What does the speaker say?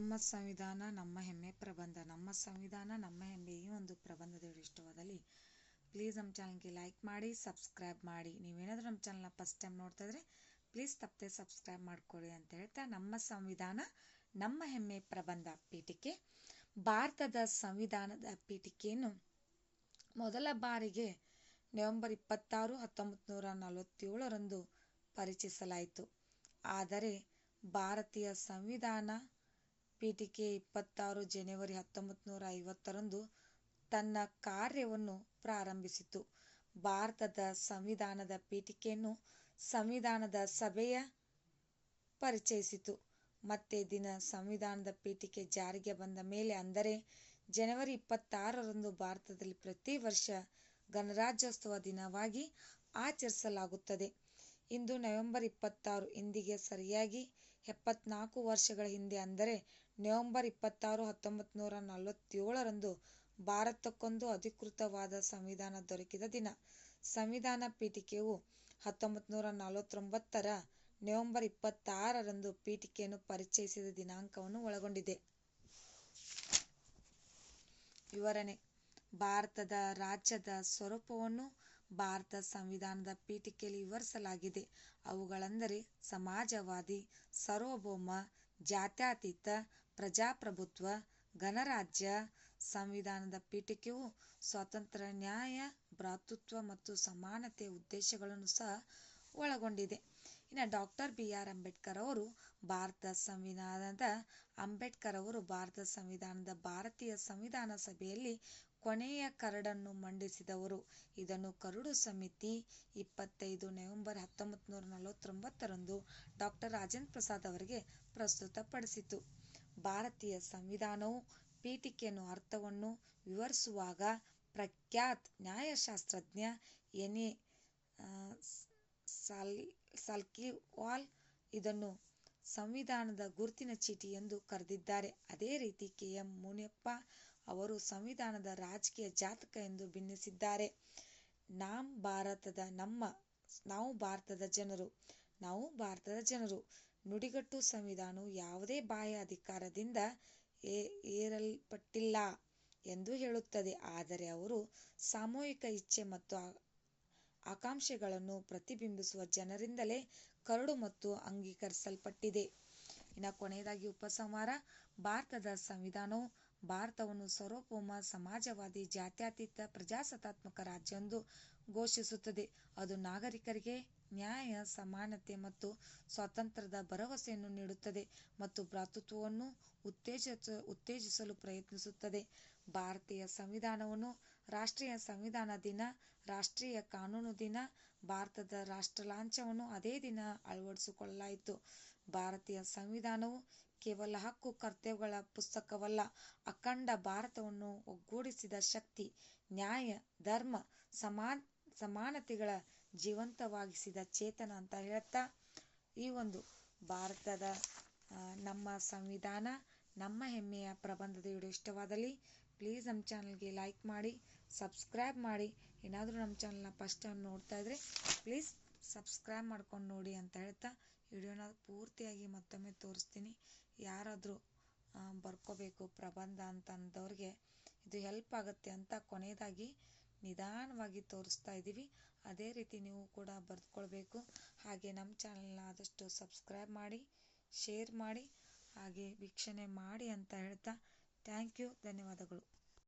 ನಮ್ಮ ಸಂವಿಧಾನ, ನಮ್ಮ ಹೆಮ್ಮೆ ಪ್ರಬಂಧ, ನಮ್ಮ ಸಂವಿಧಾನ, ನಮ್ಮ ಹೆಮ್ಮೆ ಈ ಒಂದು ಪ್ರಬಂಧದ ಇಷ್ಟವಾದಲ್ಲಿ. ಪ್ಲೀಸ್ ನಮ್ಮ ಚಾನಲ್ಗೆ ಲೈಕ್ ಮಾಡಿ ಸಬ್ಸ್ಕ್ರೈಬ್ ಮಾಡಿ. ನೀವೇನಾದರೂ ನಮ್ಮ ಚಾನಲ್ನ ಫಸ್ಟ್ ಟೈಮ್ ನೋಡ್ತಾ ಇದ್ರೆ ಪ್ಲೀಸ್ ತಪ್ಪದೆ ಸಬ್ಸ್ಕ್ರೈಬ್ ಮಾಡ್ಕೊಳ್ಳಿ ಅಂತ ಹೇಳ್ತಾ ನಮ್ಮ ಸಂವಿಧಾನ, ನಮ್ಮ ಹೆಮ್ಮೆ ಪ್ರಬಂಧ ಪೀಠಿಕೆ ಭಾರತದ ಸಂವಿಧಾನದ ಪೀಠಿಕೆಯನ್ನು ಮೊದಲ ಬಾರಿಗೆ ನವೆಂಬರ್ ಇಪ್ಪತ್ತಾರು ಹತ್ತೊಂಬತ್ತು ನೂರ ನಲವತ್ತೇಳರಂದು ಪರಿಚಯಿಸಲಾಯಿತು. ಆದರೆ ಭಾರತೀಯ ಸಂವಿಧಾನ ಪೀಠಿಕೆ ಇಪ್ಪತ್ತಾರು ಜನವರಿ ಹತ್ತೊಂಬತ್ತು ನೂರ ಐವತ್ತರಂದು ತನ್ನ ಕಾರ್ಯವನ್ನು ಪ್ರಾರಂಭಿಸಿತು. ಭಾರತದ ಸಂವಿಧಾನದ ಪೀಠಿಕೆಯನ್ನು ಸಂವಿಧಾನದ ಸಭೆಯ ಪರಿಚಯಿಸಿತು. ಮತ್ತೆ ದಿನ ಸಂವಿಧಾನದ ಪೀಠಿಕೆ ಜಾರಿಗೆ ಬಂದ ಮೇಲೆ ಅಂದರೆ ಜನವರಿ ಇಪ್ಪತ್ತಾರರಂದು ಭಾರತದಲ್ಲಿ ಪ್ರತಿ ವರ್ಷ ಗಣರಾಜ್ಯೋತ್ಸವ ದಿನವಾಗಿ ಆಚರಿಸಲಾಗುತ್ತದೆ. ಇಂದು ನವೆಂಬರ್ ಇಪ್ಪತ್ತಾರು ಇಂದಿಗೆ ಸರಿಯಾಗಿ ಎಪ್ಪತ್ನಾಲ್ಕು ವರ್ಷಗಳ ಹಿಂದೆ ಅಂದರೆ ನವೆಂಬರ್ ಇಪ್ಪತ್ತಾರು ಹತ್ತೊಂಬತ್ತು ನೂರ ನಲವತ್ತೇಳರಂದು ಭಾರತಕ್ಕೊಂದು ಅಧಿಕೃತವಾದ ಸಂವಿಧಾನ ದೊರಕಿದ ದಿನ. ಸಂವಿಧಾನ ಪೀಠಿಕೆಯು ಹತ್ತೊಂಬತ್ತು ನೂರ ನಲವತ್ತೊಂಬತ್ತರ ನವೆಂಬರ್ ಇಪ್ಪತ್ತಾರರಂದು ಪೀಠಿಕೆಯನ್ನು ಪರಿಚಯಿಸಿದ ದಿನಾಂಕವನ್ನು ಒಳಗೊಂಡಿದೆ. ವಿವರಣೆ. ಭಾರತದ ರಾಜ್ಯದ ಸ್ವರೂಪವನ್ನು ಭಾರತ ಸಂವಿಧಾನದ ಪೀಠಿಕೆಯಲ್ಲಿ ವಿವರಿಸಲಾಗಿದೆ. ಅವುಗಳೆಂದರೆ ಸಮಾಜವಾದಿ, ಸಾರ್ವಭೌಮ, ಜಾತ್ಯತೀತ ಪ್ರಜಾಪ್ರಭುತ್ವ, ಗಣರಾಜ್ಯ ಸಂವಿಧಾನದ ಪೀಠಿಕೆಯು ಸ್ವಾತಂತ್ರ್ಯ ನ್ಯಾಯ, ಭ್ರಾತೃತ್ವ ಮತ್ತು ಸಮಾನತೆಯ ಉದ್ದೇಶಗಳನ್ನು ಸಹ ಒಳಗೊಂಡಿದೆ. ಇನ್ನು ಡಾಕ್ಟರ್ ಬಿ ಆರ್ ಅಂಬೇಡ್ಕರ್ ಅವರು ಭಾರತ ಸಂವಿಧಾನದ, ಅಂಬೇಡ್ಕರ್ ಅವರು ಭಾರತ ಸಂವಿಧಾನದ ಭಾರತೀಯ ಸಂವಿಧಾನ ಸಭೆಯಲ್ಲಿ ಕೊನೆಯ ಕರಡನ್ನು ಮಂಡಿಸಿದವರು. ಇದನ್ನು ಕರಡು ಸಮಿತಿ ಇಪ್ಪತ್ತೈದು ನವೆಂಬರ್ ಹತ್ತೊಂಬತ್ತು ನೂರ ನಲವತ್ತೊಂಬತ್ತರಂದು ಡಾಕ್ಟರ್ ರಾಜೇಂದ್ರ ಪ್ರಸಾದ್ ಅವರಿಗೆ ಪ್ರಸ್ತುತಪಡಿಸಿತು. ಭಾರತೀಯ ಸಂವಿಧಾನವು ಪೀಠಿಕೆಯನ್ನು ಅರ್ಥವನ್ನು ವಿವರಿಸುವಾಗ ಪ್ರಖ್ಯಾತ ನ್ಯಾಯಶಾಸ್ತ್ರಜ್ಞ ಎನಿ ಸಾಲ್ಕಿವಾಲ್ ಇದನ್ನು ಸಂವಿಧಾನದ ಗುರುತಿನ ಚೀಟಿ ಎಂದು ಕರೆದಿದ್ದಾರೆ. ಅದೇ ರೀತಿ ಕೆ. ಎಂ. ಮುನಿಯಪ್ಪ ಅವರು ಸಂವಿಧಾನದ ರಾಜಕೀಯ ಜಾತಕ ಎಂದು ಬಣ್ಣಿಸಿದ್ದಾರೆ ನಾಮ್ ಭಾರತದ ನಮ್ಮ, ನಾವು ಭಾರತದ ಜನರು, ನಾವು ಭಾರತದ ಜನರು ನುಡಿಗಟ್ಟು ಸಂವಿಧಾನವು ಯಾವುದೇ ಬಾಹ್ಯ ಅಧಿಕಾರದಿಂದ ಏರಲ್ಪಟ್ಟಿಲ್ಲ ಎಂದು ಹೇಳುತ್ತದೆ. ಆದರೆ ಅವರು ಸಾಮೂಹಿಕ ಇಚ್ಛೆ ಮತ್ತು ಆಕಾಂಕ್ಷೆಗಳನ್ನು ಪ್ರತಿಬಿಂಬಿಸುವ ಜನರಿಂದಲೇ ಕರಡು ಮತ್ತು ಅಂಗೀಕರಿಸಲ್ಪಟ್ಟಿದೆ. ಇನ್ನು ಕೊನೆಯದಾಗಿ ಉಪಸಂಹಾರ. ಭಾರತದ ಸಂವಿಧಾನವು ಭಾರತವನ್ನು ಸಾರ್ವಭೌಮ, ಸಮಾಜವಾದಿ, ಜಾತ್ಯತೀತ, ಪ್ರಜಾಸತ್ತಾತ್ಮಕ ರಾಜ್ಯ ಎಂದು ಘೋಷಿಸುತ್ತದೆ. ಅದು ನಾಗರಿಕರಿಗೆ ನ್ಯಾಯ, ಸಮಾನತೆ ಮತ್ತು ಸ್ವಾತಂತ್ರ್ಯದ ಭರವಸೆಯನ್ನು ನೀಡುತ್ತದೆ ಮತ್ತು ಭ್ರಾತೃತ್ವವನ್ನು ಉತ್ತೇಜಿಸ, ಉತ್ತೇಜಿಸಲು ಪ್ರಯತ್ನಿಸುತ್ತದೆ. ಭಾರತೀಯ ಸಂವಿಧಾನವನ್ನು ರಾಷ್ಟ್ರೀಯ ಸಂವಿಧಾನ ದಿನ, ರಾಷ್ಟ್ರೀಯ ಕಾನೂನು ದಿನ, ಭಾರತದ ರಾಷ್ಟ್ರಲಾಂಛನವನ್ನು ಅದೇ ದಿನ ಅಳವಡಿಸಿಕೊಳ್ಳಲಾಯಿತು. ಭಾರತೀಯ ಸಂವಿಧಾನವು ಕೇವಲ ಹಕ್ಕು ಕರ್ತವ್ಯಗಳ ಪುಸ್ತಕವಲ್ಲ, ಅಖಂಡ ಭಾರತವನ್ನು ಒಗ್ಗೂಡಿಸಿದ ಶಕ್ತಿ, ನ್ಯಾಯ, ಧರ್ಮ, ಸಮಾನ್ ಸಮಾನತೆಗಳ ಜೀವಂತವಾಗಿಸಿದ ಚೇತನ ಅಂತ ಹೇಳ್ತಾ ಈ ಒಂದು ಭಾರತದ ನಮ್ಮ ಸಂವಿಧಾನ, ನಮ್ಮ ಹೆಮ್ಮೆಯ ಪ್ರಬಂಧದ ವಿಡಿಯೋ ಇಷ್ಟವಾದಲ್ಲಿ ಪ್ಲೀಸ್ ನಮ್ಮ ಚಾನಲ್ಗೆ ಲೈಕ್ ಮಾಡಿ ಸಬ್ಸ್ಕ್ರೈಬ್ ಮಾಡಿ. ಏನಾದರೂ ನಮ್ಮ ಚಾನಲ್ನ ಫಸ್ಟ್ ಟೈಮ್ ನೋಡ್ತಾ ಇದ್ರೆ ಪ್ಲೀಸ್ ಸಬ್ಸ್ಕ್ರೈಬ್ ಮಾಡ್ಕೊಂಡು ನೋಡಿ ಅಂತ ಹೇಳ್ತಾ ವಿಡಿಯೋನ ಪೂರ್ತಿಯಾಗಿ ಮತ್ತೊಮ್ಮೆ ತೋರಿಸ್ತೀನಿ. ಯಾರಾದರೂ ಬರ್ಕೋಬೇಕು ಪ್ರಬಂಧ ಅಂತ ಅಂದವ್ರಿಗೆ ಇದು ಹೆಲ್ಪ್ ಆಗುತ್ತೆ ಅಂತ ಕೊನೆಯದಾಗಿ ನಿಧಾನವಾಗಿ ತೋರಿಸ್ತಾ ಇದ್ದೀವಿ. ಅದೇ ರೀತಿ ನೀವು ಕೂಡ ಬರೆದುಕೊಳ್ಬೇಕು. ಹಾಗೆ ನಮ್ಮ ಚಾನಲ್ನ ಆದಷ್ಟು ಸಬ್ಸ್ಕ್ರೈಬ್ ಮಾಡಿ ಶೇರ್ ಮಾಡಿ, ಹಾಗೆ ವೀಕ್ಷಣೆ ಮಾಡಿ ಅಂತ ಹೇಳ್ತಾ ಥ್ಯಾಂಕ್ ಯು ಧನ್ಯವಾದಗಳು.